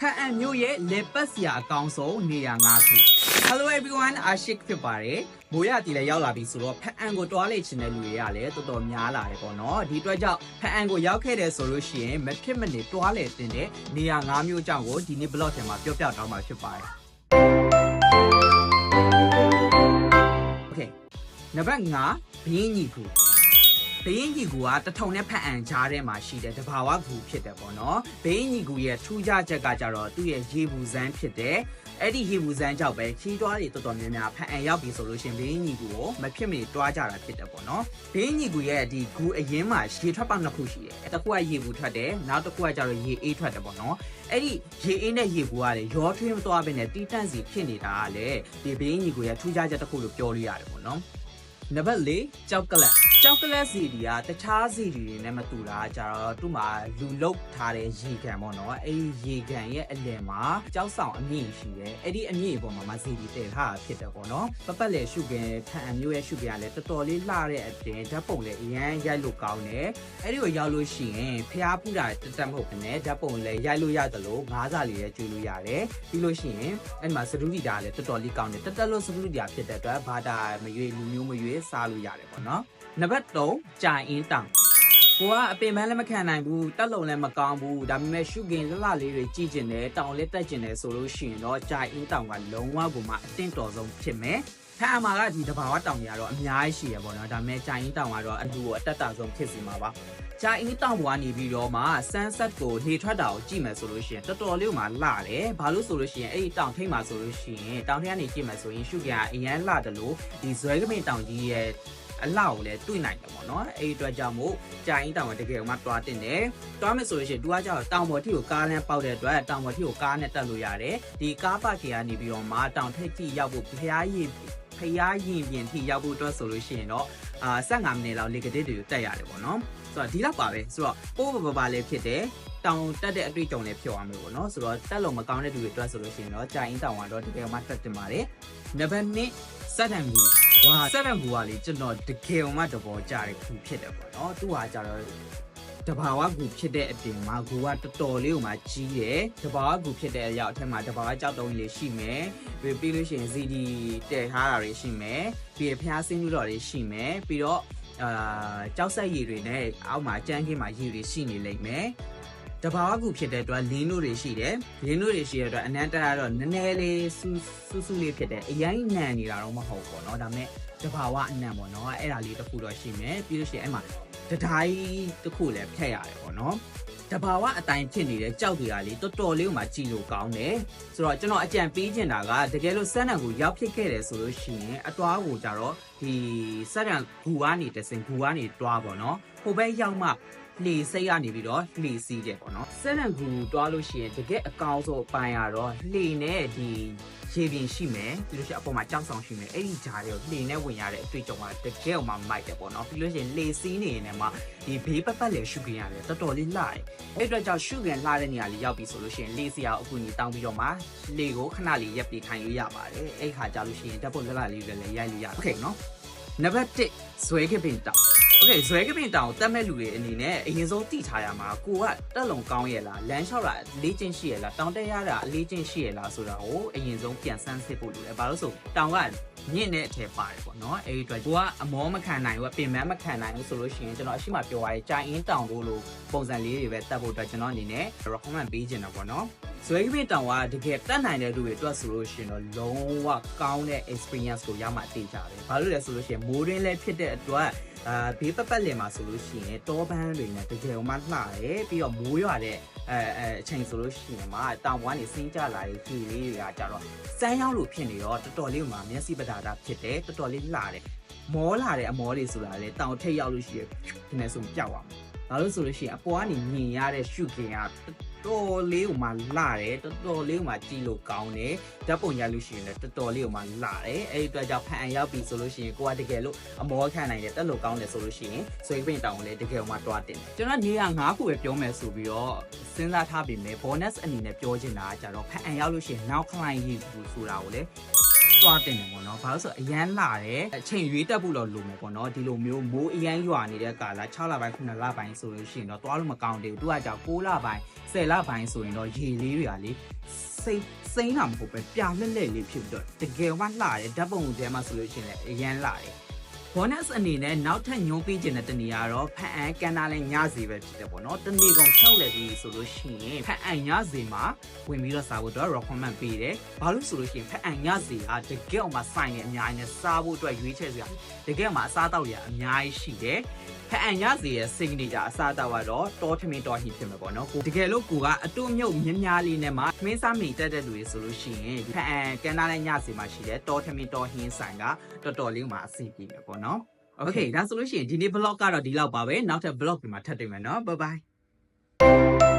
ဖန်အံမျိုးရဲ့လေပတ်စရာအကောင်ဆုံးနေရာ၅ခု Hello everyone အာရှစ်ဖြစ်ပါတယ်မိုးရတီလည်းရောက်လာပြီဆိုတော့ဖန်အံကိုတွားလေချင်တဲ့လူတွေကလည်းတော်တော်များလာတယ်ပေါ့နော်ဒီအတွက်ကြောင့်ဖန်အံကိုရောက်ခဲ့တယ်ဆိုလို့ရှိရင်မဖြစ်မနေတွားလေတင်တဲ့နေရာ၅မျိုးအကြောင်းကိုဒီနေ့ blog ထဲမှာပြောပြတောင်းမှာဖြစ်ပါတယ် Okay နံပါတ်5ဘင်းကြီးကူ ဘင်းကြီးကူကတထုံနဲ့ဖတ်အံကြားထဲမှာရှိတဲ့တဘာဝကူဖြစ်တယ်ပေါ့နော်ဘင်းကြီးကူရဲ့ထူးခြားချက်ကကြတော့သူ့ရဲ့ရေဘူးစမ်းဖြစ်တယ်အဲ့ဒီရေဘူးစမ်းကြောင့်ပဲခီးတွားတွေတော်တော်များများဖတ်အံရောက်ပြီဆိုလို့ရှရင်ဘင်းကြီးကူကိုမဖြစ်မနေတွားကြတာဖြစ်တယ်ပေါ့နော်ဘင်းကြီးကူရဲ့ဒီကူအရင်မှာရေထွက်ပေါက်နှစ်ခုရှိတယ်တစ်ခုကရေဘူးထွက်တယ်နောက်တစ်ခုကကြတော့ရေအေးထွက်တယ်ပေါ့နော်အဲ့ဒီရေအေးနဲ့ရေဘူးကလေရောထွေးမသွားဘဲနဲ့တီးတန့်စီဖြစ်နေတာကလေဒီဘင်းကြီးကူရဲ့ထူးခြားချက်တစ်ခုလို့ပြောလို့ရတယ်ပေါ့နော် နံပါတ်၄ကြောက်ကလတ်ကြောက်ကလတ်စီဒီကတခြားစီဒီတွေနဲ့မတူတာကြတော့သူ့မှာလူလုတ်ထားတဲ့ရေကန်ပေါ့နော်အဲ့ဒီရေကန်ရဲ့အလယ်မှာကြောက်ဆောင်အမြင့်ရှိတယ်အဲ့ဒီအမြင့်ပေါ်မှာမစီဒီတည်ထားတာဖြစ်တယ်ပေါ့နော်ပပတ်လေရှုကန်ဖန်အမျိုးရဲ့ရှုကန်ကလည်းတော်တော်လေးလှတဲ့အပြင်ဓာတ်ပုံလည်းအရန်ရိုက်လို့ကောင်းတယ်အဲ့ဒီကိုရောက်လို့ရှိရင်ဖျားဖူးတာတက်တက်မဟုတ်ဘဲနဲ့ဓာတ်ပုံလည်းရိုက်လို့ရတယ်လို့ငါးစာလေးလည်းကျွေးလို့ရတယ်ပြီးလို့ရှိရင်အဲ့မှာစရူဒီတာလည်းတော်တော်လေးကောင်းတယ်တက်တက်လို့စရူဒီတာဖြစ်တဲ့အတွက်ဘာတာမရွေးလူမျိုးမရွေးစားလို့ရတယ်ပေါ့နော်နံပါတ်3ကြာအင်းတောင်ကိုကအပင်ပန်းလည်းမခံနိုင်ဘူးတက်လုံလည်းမကောင်းဘူးဒါပေမဲ့ရှုကင်လှလှလေးတွေကြည့်ကျင်တယ်တောင်လည်းတက်ကျင်တယ်ဆိုလို့ရှိရင်တော့ကြာအင်းတောင်ကလုံးဝကိုမှအတင်းတော်ဆုံးဖြစ်မယ် ဖန်အမာကဒီတဘာဝတောင်ကြီးကတော့အများကြီးရှိရပေါ့နော်ဒါပေမဲ့ကြာအင်းတောင်ကတော့အလူကိုအတက်တာဆုံးဖြစ်စီမှာပါကြာအင်းတောင်ဘွားနေပြီးတော့မှ sunset ကိုနေထွက်တာကိုကြည့်မယ်ဆိုလို့ရှိရင်တော်တော်လေးမှလှတယ်ဘာလို့ဆိုလို့ရှိရင်အဲ့ဒီတောင်ထိပ်မှာဆိုလို့ရှိရင်တောင်ထိပ်ကနေကြည့်မယ်ဆိုရင်ရှုကင်ကအရန်လှတယ်လို့ဒီဇွဲကမင်တောင်ကြီးရဲ့အလောက်ကိုလည်းတွေ့နိုင်တယ်ပေါ့နော်အဲ့ဒီအတွက်ကြောင့်မို့ကြာရင်တောင်ကတကယ်မှတွားတင်တယ်တွားမယ်ဆိုလို့ရှိရင်သူကကြောက်တောင်ပေါ်ထိကိုကားလမ်းပေါက်တဲ့အတွက်တောင်ပေါ်ထိကိုကားနဲ့တက်လို့ရတယ်ဒီကားပါကေကနေပြီးတော့မှတောင်ထိပ်ထိရောက်ဖို့ဖျားရည် ဖျားရင်ပြင်ထိရောက်ဖို့အတွက်ဆိုလို့ရှိရင်တော့အာ15မိနစ်လောက်လေကတစ်တွေကိုတက်ရတယ်ပေါ့နော်ဆိုတော့ဒီလောက်ပါပဲဆိုတော့ပိုးပပပါလေးဖြစ်တယ်တောင်တက်တဲ့အတွေ့အကြုံလေးဖြစ်သွားမယ်ပေါ့နော်ဆိုတော့တက်လို့မကောင်းတဲ့သူတွေအတွက်ဆိုလို့ရှိရင်တော့ကြာရင်တောင်ကတော့တကယ်မှတက်တင်ပါတယ်နံပါတ်1စက်တံကူဝါစက်တံကူကလေကျွန်တော်တကယ်မှတဘောကြတဲ့ကူဖြစ်တယ်ပေါ့နော်သူဟာကြတော့ တဘာဝကူဖြစ်တဲ့အပြင်မှာကူကတော်တော်လေးကိုမှကြီးတယ်တဘာဝကူဖြစ်တဲ့အရာအထက်မှာတဘာဝကြောက်တုံးလေးရှိမယ်ပြီးပြီးလို့ရှိရင် CD တည်ထားတာတွေရှိမယ်ပြီးရဖျားဆင်းလို့တော်တွေရှိမယ်ပြီးတော့အာကြောက်ဆက်ရည်တွေနဲ့အောက်မှာကြမ်းခင်းမှာရည်တွေရှိနေလိမ့်မယ်တဘာဝကူဖြစ်တဲ့အတွက်လင်းတို့တွေရှိတယ်။လင်းတို့တွေရှိတဲ့အတွက်အနန္တရာတော့နည်းနည်းလေးစူးစူးစူးလေးဖြစ်တယ်။အရင်နံနေတာတော့မဟုတ်ဘူးပေါ့နော်။ဒါပေမဲ့တဘာဝအနံပေါ့နော်။အဲ့ဒါလေးတစ်ခုတော့ရှိမယ်။ပြီးလို့ရှိရင်အဲ့မှာ တတိုင်းတစ်ခုလည်းဖြတ်ရတယ်ပေါ့နော်တဘာဝအတိုင်းဖြစ်နေတဲ့ကြောက်တွေကလေတော်တော်လေးဥမာကြည်လို့ကောင်းတယ်ဆိုတော့ကျွန်တော်အကြံပေးချင်တာကတကယ်လို့စက်နံကိုရောက်ဖြစ်ခဲ့တယ်ဆိုလို့ရှိရင်အတွားကိုကြတော့ဒီစက်နံဂူကနေတစင်ဂူကနေတွားပေါ့နော်ဟိုဘက်ရောက်မှလှေစိတ်ရနေပြီးတော့လှေစီးတယ်ပေါ့နော်စက်နံဂူတွားလို့ရှိရင်တကယ်အကောင်းဆုံးအပိုင်းကတော့လှေနဲ့ဒီရေပြင်ရှိမယ်ပြီးလို့ရှိရင်အပေါ်မှာကြောက်ဆောင်ရှိမယ်အဲ့ဒီဂျားတွေကိုလှေနဲ့ဝင်ရတဲ့အတွေ့အကြုံကတကယ်မှမိုက်တယ်ပေါ့နော်ပြီးလို့ရှိရင်လှေစီးနေနေမှာဒီဘေးပတ်ပတ်လေရှုခင်ရတယ်တော်တော်လေးလှတယ်အဲ့အတွက်ကြောင့်ရှုခင်လှတဲ့နေရာလေးရောက်ပြီဆိုလို့ရှိရင်လှေစီအောင်အခုညီတောင်းပြီးတော့မှလှေကိုခဏလေးရက်ပြီးခိုင်းလို့ရပါတယ်အဲ့ခါကြာလို့ရှိရင်ဓာတ်ပုံလှလှလေးတွေလည်းရိုက်လို့ရတယ်โอเคနော်နံပါတ်1ဇွဲကပင်တောက် โอเคဇွဲကပင်တောင်တက်မဲ့လူတွေအနေနဲ့အရင်ဆုံးတိထားရမှာကိုကတက်လုံကောင်းရဲ့လားလမ်းလျှောက်တာအလေးချင်းရှိရဲ့လားတောင်တက်ရတာအလေးချင်းရှိရဲ့လားဆိုတာကိုအရင်ဆုံးပြန်ဆန်းစစ်ဖို့လိုတယ်ဘာလို့ဆိုတောင်ကညင့်တဲ့အထည်ပါတယ်ပေါ့နော်အဲဒီအတွက်ကိုကအမောမခံနိုင်ဘူးပင်မမခံနိုင်ဘူးဆိုလို့ရှိရင်ကျွန်တော်အရှိမပြောရတဲ့ကြာအင်းတောင်တို့လိုပုံစံလေးတွေပဲတက်ဖို့အတွက်ကျွန်တော်အနေနဲ့ recommend ပေးချင်တာပေါ့နော် ဇွဲကပင်တောင်ကတကယ်တက်နိုင်တဲ့လူတွေအတွက်ဆိုလို့ရှိရင်တော့လုံးဝကောင်းတဲ့ experience ကိုရမှသိကြတယ်ဘာလို့လဲဆိုလို့ရှိရင်မိုးရင်းလည်းဖြစ်တဲ့အတွက်အာဘေးပတ်ပတ်လည်မှာဆိုလို့ရှိရင်တောပန်းတွေနဲ့တကယ်မှလှတယ်ပြီးတော့မိုးရွာတဲ့အဲအဲအချိန်ဆိုလို့ရှိရင်မှတောင်ပေါ်ကနေစင်းကြလာတဲ့ကြည်လေးတွေကကြတော့စမ်းရောက်လို့ဖြစ်နေတော့တော်တော်လေးမှမျက်စိပဒါတာဖြစ်တယ်တော်တော်လေးလှတယ်မောလာတဲ့အမောလေးဆိုတာလေတောင်ထိပ်ရောက်လို့ရှိရင်ဒီနေ့ဆိုကြောက်အောင်ဘာလို့ဆိုလို့ရှိရင်အပေါ်ကနေမြင်ရတဲ့ရှုခင်က တော်လေးကိုမှလှတယ်တော်တော်လေးကိုမှကြည်လို့ကောင်းတယ်ဓာတ်ပုံရလို့ရှိရင်လည်းတော်တော်လေးကိုမှလှတယ်အဲ့ဒီအတွက်ကြောင့်ဖန်အန်ရောက်ပြီဆိုလို့ရှိရင်ကိုကတကယ်လို့အမောခံနိုင်တယ်တက်လို့ကောင်းတယ်ဆိုလို့ရှိရင်ဆွေးပင်တောင်ကိုလည်းတကယ်မှတွားတင်တယ်ကျွန်တော်နေရာ၅ခုပဲပြောမယ်ဆိုပြီးတော့စဉ်းစားထားပြီမယ် bonus အနေနဲ့ပြောချင်တာကကြတော့ဖန်အန်ရောက်လို့ရှိရင်နောက်ခလိုက်ရေးဘူးဆိုတာကိုလည်း သွားတင်တယ်ပေါ့နော်ဘာလို့ဆိုအရန်လာတယ်အချိန်ရွေးတက်ဖို့တော့လိုမယ်ပေါ့နော်ဒီလိုမျိုးမိုးအရန်ရွာနေတဲ့ကာလ6လပိုင်း9လပိုင်းဆိုလို့ရှိရင်တော့သွားလို့မကောင်းသေးဘူးသူကကြောင့်6လပိုင်း10လပိုင်းဆိုရင်တော့ရေလေးတွေကလေစိတ်စိမ့်တာမဟုတ်ပဲပြလက်လက်လေးဖြစ်ပြီးတော့တကယ်ဝလှတယ်ဓာတ်ပုံထဲမှာဆိုလို့ရှိရင်လည်းအရန်လာတယ် bonus အနေနဲ့နောက်ထပ်ညွှန်းပေးခြင်းတဲ့တနေရာတော့ဖန်အန်ကန်နာလဲညစီပဲဖြစ်တယ်ပေါ့နော်တနေ့ကုန်၆လည်ပြီးဆိုလို့ရှိရင်ဖန်အန်ညစီမှာဝင်ပြီးတော့စားဖို့အတွက် recommend ပေးတယ်ဘာလို့ဆိုလို့ရှိရင်ဖန်အန်ညစီဟာတကယ်အောင်ဆိုင်နေအများကြီးနဲ့စားဖို့အတွက်ရွေးချယ်စရာတကယ်အောင်အစားတောက်ရအများကြီးရှိတယ် ဖန်အန်ညစီရဲ့ signature အစားတောက်ကတော့တောထမင်းတောဟီဖြစ်မှာပေါ့နော်ကိုတကယ်လို့ကိုကအတူမြုပ်မြင်းများလေးနဲ့မှမင်းစားမိတက်တဲ့လူတွေဆိုလို့ရှိရင်ဖန်အန်ကန်နာလဲညစီမှာရှိတဲ့တောထမင်းတောဟင်းဆိုင်ကတော်တော်လေးမှအဆင်ပြေမယ်ပေါ့နော် โอเคဒါဆိုလို့ရှိရင်ဒီနေ့ vlog ကတော့ဒီလောက်ပါပဲနောက်ထပ် vlog တွေမှာထပ်တွေ့မယ်เนาะ bye bye